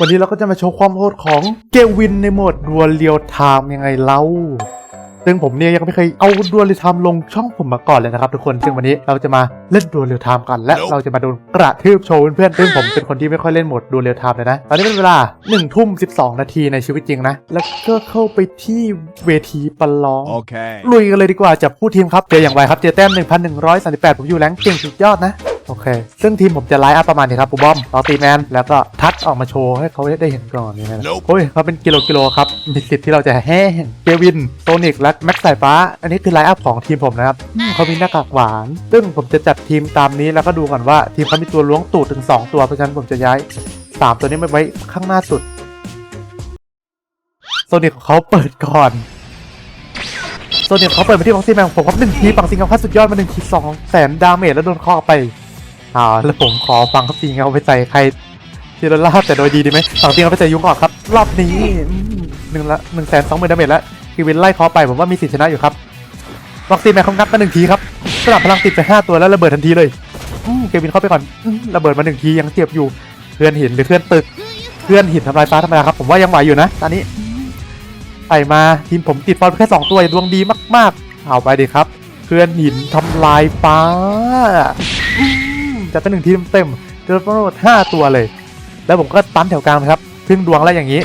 วันนี้เราก็จะมาโชว์ความโหดของเกวินในโหมดดวลเรียลไทม์ยังไงเล่า ซึ่งผมเนี่ยยังไม่เคยเอาดวลเรียลไทม์ลงช่องผมมาก่อนเลยนะครับทุกคน ซึ่งวันนี้เราจะมาเล่นดวลเรียลไทม์กันและเราจะมาโดนกระทืบโชว์เพื่อนๆซึ่งผมเป็นคนที่ไม่ค่อยเล่นโหมดดวลเรียลไทม์เลยนะ ตอนนี้เป็นเวลา1ทุ่ม12นาทีในชีวิตจริงนะ แล้วก็เข้าไปที่เวทีประลอง Okay. ลุยกันเลยดีกว่าจับผู้ทีมครับ เจออย่างไรครับ เจอแต้ม 1,138 ผมอยู่แรงเก่งสุดยอดนะ โอเค ซึ่งทีมผมจะไลฟ์อัพประมาณนี้ครับปูบอมลอตีแมนแล้วก็ทัดออกมาโชว์ให้เขาได้เห็นก่อนนี่นะ Nope โอ้ยเขาเป็นกิโลกิโลครับมีสิทธิ์ที่เราจะแห้งเกวินโซนิกและแม็กสายฟ้า อันนี้คือไลฟ์อัพของทีมผมนะครับอืมเขามีหน้ากากหวาน ซึ่งผมจะจัดทีมตามนี้แล้วก็ดูก่อนว่า ทีมเขามีตัวล้วงตูดถึง 2 ตัวเพราะฉะนั้นผมจะย้ายสามตัวนี้มาไว้ข้างหน้าสุดโซนิกของเขาเปิดก่อนโซนเนี่ยเขาเปิดมาที่บ็อกซี่แมนผมครับหนึ่งทีปังซิงเงาคัดสุดยอดมาหนึ่งทีสองแสนดาเมจแล้วโดนเคอไป อ่าแล้วผมขอฟังครับซิงเงาไปใส่ใครทีละลาบแต่โดยดีดีไหมฝังซิงเงาไปใส่ยุงก่อนครับ รอบนี้หนึ่งละหนึ่งแสนสองหมื่นดาเมจแล้วกีวินไล่คอไปผมว่ามีสิทธิชนะอยู่ครับบ็อกซีแมนเขางัดมาหนึ่งทีครับสลับพลังติดไปห้าตัวแล้วระเบิดทันทีเลยเกวินเข้าไปก่อนระเบิดมาหนึ่งทียังเจ็บอยู่เพื่อนหินหรือเพื่อนตึกเพื่อนหินทำลายฟ้าธรรมดาครับผมว่ายังไหวอยู่นะตอนนี้ใส่มาทีมผมติดบอลแค่2ตัวดวงดีมาก ๆ เอาไปดิครับ เพื่อนหินทำลายฟ้า จะเป็นหนึ่งทีมเต็มเจอทั้งหมด5ตัวเลย แล้วผมก็ตันแถวกลางครับพึ่งดวงแล้วอย่างนี้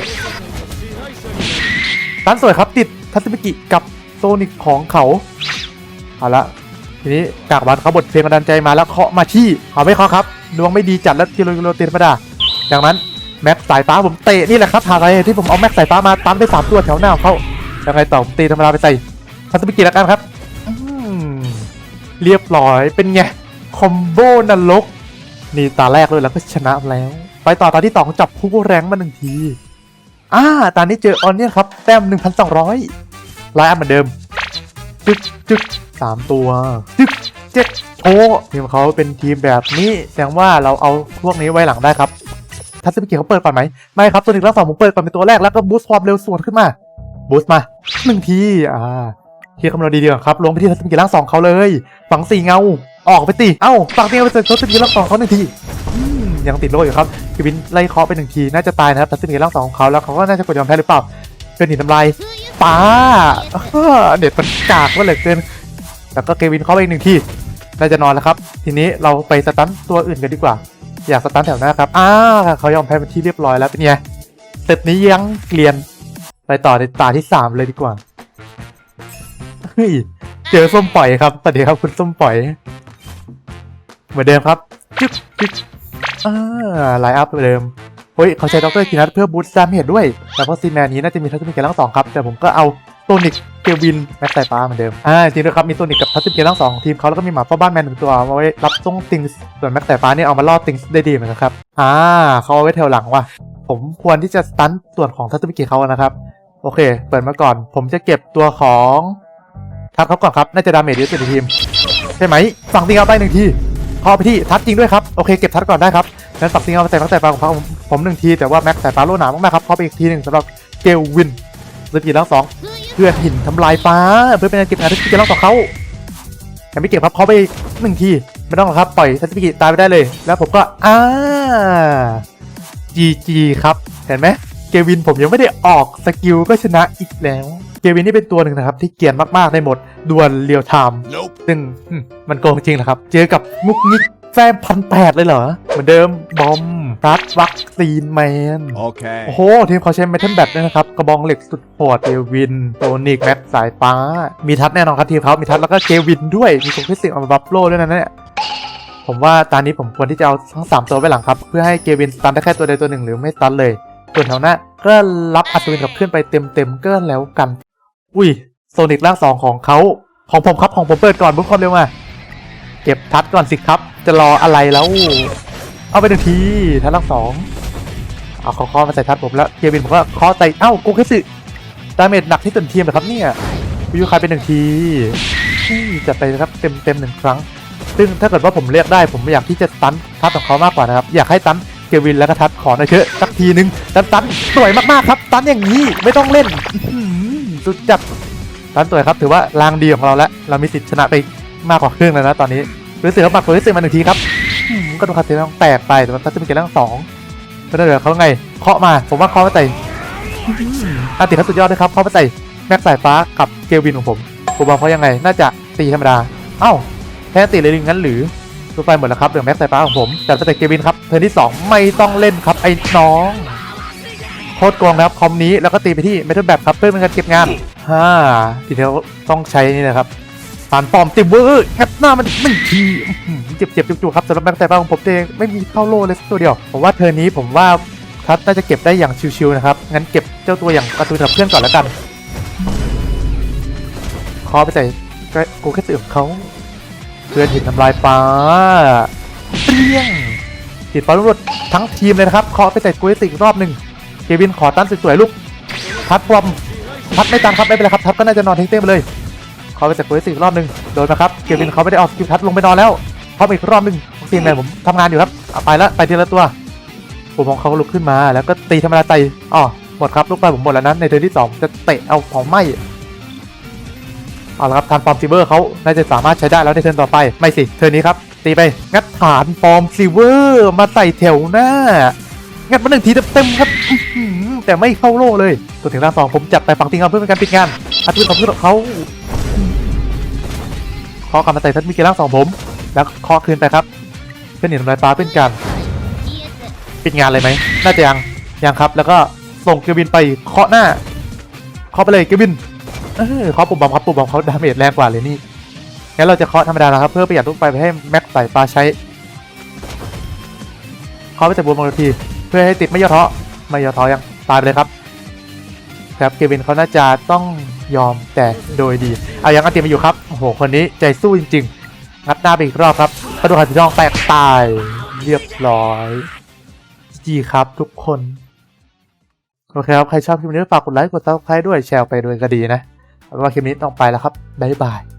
ตันสวยครับติดทัศมิกิกับโซนิกของเขาเอาละทีนี้กากวันเขาบทเพลงกำลังใจมาแล้วเคาะมาที่เอาไม่เคาะครับดวงไม่ดีจัดแล้วกิโลกิโลตีธรรมดาดังนั้นแม็กสายฟ้าผมเตะนี่แหละครับหาอะไรที่ผมเอาแม็กสายฟ้ามาตันไปสามตัวแถวหน้าเขายังไงต่อผมตีธรรมดาไปใส่ทัศมิกิแล้วกันครับเรียบร้อยเป็นไง คอมโบนรก นี่ตาแรกเลยแล้วก็ชนะแล้ว ไปต่อตาที่สองจับคู่แรงมาหนึ่งทีอ่าตอนนี้เจอออนเนี่ยครับ แต้ม1,200ไลน์อัพเหมือนเดิม จึ๊กจึ๊กสามตัว จึ๊กเจ็ดโชว์ทีมเขาเป็นทีมแบบนี้ แสดงว่าเราเอาพวกนี้ไว้หลังได้ครับ ทัศมิกิเขาเปิดก่อนไหม ไม่ครับ ตัวหนึ่งแล้วสองผมเปิดก่อนเป็นตัวแรกแล้วก็บูสต์ความเร็วส่วนขึ้นมา บูสต์มาหนึ่งที อ่า ที่คำนวณดีๆก่อนครับ ลงไปที่ทัศมิกิร่างสองเขาเลย ฝังสี่เงา ออกไปตีเอ้าฝังสี่เงาไปเสร็จทัศมิกิร่างสองเขาหนึ่งทียังติดโลอยู่ครับกีวินไล่เคาะไปหนึ่งทีน่าจะตายนะครับทัศมิกิร่างสองของเขาแล้วเขาก็น่าจะกดยอมแพ้หรือเปล่าเป็นหินทำลายป้าอ้าเด็ดมันกากว่าเหลือเกินแล้วก็เกวินเคาะไปอีกหนึ่งทีน่าจะนอนแล้วครับ ทีนี้เราไปสตันตัวอื่นกันดีกว่า อยากสตาร์ทแถวหน้าครับอ้าเขายอมแพ้เป็นที่เรียบร้อยแล้วเป็นไงสเต็ปนี้ยังเกลียน ไปต่อในตาที่สามเลยดีกว่าเฮ้ยเจอส้มปล่อยครับสวัสดีครับคุณส้มปล่อย เหมือนเดิมครับจึ๊กจึ๊กอ่าไลน์อัพเหมือนเดิมเฮ้ยเขาใช้ด็อกเตอร์กินัทเพื่อบูสต์ดาเมจด้วย แต่เพราะซีแมนนี้น่าจะมีทัศน์มีเกลทั้งสองครับแต่ผมก็เอาโซนิกเกวินแม็กไซฟ้าเหมือนเดิมอ่าจริงด้วยครับมีโซนิกกับทัศน์เกลทั้งสองทีมเขาแล้วก็มีหมาเฝ้าบ้านแมนหนึ่งตัวเอาไว้รับส่งติงส์ส่วนแม็กไซฟ้าเนี่ยเอามาล่อติงส์ได้ดีเหมือนกันครับอ่าเขาเอาไว้แถวหลังว่ะผมควรที่จะสตันส่วนของทัศน์มิกิเขานะครับโอเค เปิดมาก่อน ผมจะเก็บตัวของทัดเขาก่อนครับน่าจะดาเมจเยอะสุดในทีมใช่ไหมฝั่งติงเอาไปหนึ่งที พอไปที่ทัดจริงด้วยครับโอเคเก็บทัดก่อนได้ครับงั้นฝั่งติงเอาไปใส่แม็กสายฟ้าของผมผมหนึ่งทีแต่ว่าแม็กใสายฟ้าโลหนามากๆครับพอไปอีกทีหนึ่งสำหรับเกลวินสกีทั้งสองเพื่อหินทำลายฟ้าเพื่อเป็นการเก็บงานที่เกลทั้งสองเขายังไม่เก็บครับเขาไปหนึ่งทีไม่ต้องหรอกครับปล่อยทัศมิกิตายไปได้เลย แล้วผมก็อ่า GG ครับเห็นไหม กวินผมยังไม่ได้ออกสกิลก็ชนะอีกแล้ว เกวินนี่เป็นตัวหนึ่งนะครับ ที่เกรียนมากๆในโหมดดวลเรียลไทม์ Nope. ซึ่งอืมมันโกงจริงนะครับ เจอกับมุกนิกแฟมพันแปดเลยเหรอ เหมือนเดิม บอมรัดวัคซีนแมน Okay. โอ้โห ทีมเขาใช้เมทัลแบตด้วยนะครับ กระบองเหล็กสุดโหดเกวิน โตนิกแม็กสายฟ้า มีทัดแน่นอนครับทีมเขามีทัดแล้วก็เกวินด้วย มีตัวพิเศษออกมาบัฟโลด้วยนะเนี่ยผมว่าตอนนี้ผมควรที่จะเอาทั้ง 3 ตัวไว้หลังครับ เพื่อให้เกวินสตันได้แค่ตัวใดตัวหนึ่งหรือไม่สตันเลย ส่วนแถวหน้าก็รับอัศวินกับเพื่อนไปเต็มๆก็แล้วกัน อุ้ยโซนิกร่างสองของเขาของผมครับของผมเปิดก่อนบุ๊คความเร็วมาเก็บทัดก่อนสิครับ จะรออะไรแล้ว เอาไปหนึ่งทีทัดร่างสองเอาเขาเคอมาใส่ทัดผมแล้วเกวินผมก็เคอใส่เอ้าโกเคสึดาเมจหนักที่สุดทียมเหรอครับเนี่ยวิวคายเป็นหนึ่งทีจัดไปนะครับเต็มเต็มๆหนึ่งครั้ง ซึ่งถ้าเกิดว่าผมเลือกได้ผมอยากที่จะตันทัดของเขามากกว่านะครับ อยากให้ตัน เกวินแล้วก็ทัดขอหน่อยเถอะสักทีนึงตันตันสวยมากๆครับ ตันอย่างนี้ไม่ต้องเล่นสุดจัดตันสวยครับ ถือว่าลางดีของเราแล้วเรามีสิทธิ์ชนะไปมากกว่าครึ่งแล้วนะตอนนี้รู้สึกว่าหมักเฟิร์สเซมาหนึ่งทีครับกระดูกคาเซนต้องแตกไปแต่ว่าทัศน์เป็นเกมแรกสองก็ได้เหลือเขาไงเคาะมาผมว่าเคาะไปใส่อาติเขาสุดยอดเลยครับเคาะไปใส่แม็กสายฟ้ากับเกลวินของผมผมบอกเขายังไง น่าจะตีธรรมดาเอ้าแพ้ตีเลยงั้นหรือ ดูไปหมดแล้วครับเหลือแม็กสายฟ้าของผมจัดไปใส่เกวินครับเทิร์นที่สองไม่ต้องเล่นครับไอ้น้องโคตรโกงนะครับคอมนี้แล้วก็ตีไปที่เมทัลแบบครับเพื่อเป็นการเก็บงานฮ่าทีเดียวต้องใช้นี่นะครับปานปลอมติมเวอร์งัดหน้ามันไม่ทีเจ็บเจ็บจุกๆครับสำหรับแม็กแต่บ้าของผมเองไม่มีเข้าโล่เลยสักตัวเดียวผมว่าเทอร์นี้ผมว่าทัศน่าจะเก็บได้อย่างชิวๆนะครับงั้นเก็บเจ้าตัวอย่างกร์ตูนกับเพื่อนก่อนแล้วกันคอไปใส่กูแค่ตื่นเขา เพื่อนหินทำลายฟ้าเปรี้ยงติดฟ้าลุกทั้งทีมเลยนะครับเคอไปใส่กูให้ติอีกรอบหนึ่งเควินขอตั้นสวยๆลูกพัดปลอมพัดไม่ตันครับไม่เป็นไรครับทัดก็น่าจะนอนทิ้งเต้ไปเลยเขาไปจากโปรตีอีกรอบหนึ่งโดนนะครับเควินเขาไม่ได้ออกสกิลทัดลงไปนอนแล้วเขาอีกรอบหนึ่งทีมงานผมทำงานอยู่ครับไปแล้วไปทีละตัวผมมองเขาลุกขึ้นมาแล้วก็ตีธรรมดาไตอ๋อหมดครับลูกไปผมหมดแล้วนะในเทิร์นที่สองจะเตะเอาเผาไหม้ เอาละครับทานปอมซิเวอร์เขาน่าจะสามารถใช้ได้แล้วในเทิร์นต่อไป ไม่สิ เทิร์นนี้ครับ ตีไป งัดฐานปอมซิเวอร์มาใส่แถวหน้า งัดมาหนึ่งทีเต็มๆครับแต่ไม่เข้าโล่เลยตัวถึงร่างสองผมจัดไปฝั่งติงเอาเพื่อเป็นการปิดงานอาทิตย์ของเพื่อนเขาเคอกลับมาใส่ทัศมิเกล่างสองผม แล้วเคอคืนไปครับเพื่อนหนีทำลายฟ้าเป็นการปิดงานเลยไหมน่าจะยังยังครับ แล้วก็ส่งเกวินไปเคาะหน้าเคาะไปเลยเกวิน เออเคาะปุ่มบอมครับปุ่มบอมเขาดาเมจแรงกว่าเลยนี่งั้นเราจะเคาะธรรมดานะครับเพื่อประหยัดลูกไฟไปให้แม็กสายฟ้าใช้เคาะไปจากบนบางทีเพื่อให้ติดไม่ย่อท้อไม่ย่อท้อยังตายไปเลยครับ ครับเควินเขาน่าจะต้องยอมแต่โดยดีเอายังอันติมาอยู่ครับโอ้โหคนนี้ใจสู้จริงๆงัดหน้าไปอีกรอบครับกระดูกหันสีทองแตกตายเรียบร้อยจีครับทุกคนโอเคครับ ใครชอบคลิปนี้ฝากกดไลค์กดซับสไครต์ด้วยแชร์ไปด้วยก็ดีนะ เอาเป็นว่าคลิปนี้ต้องไปแล้วครับบ๊ายบาย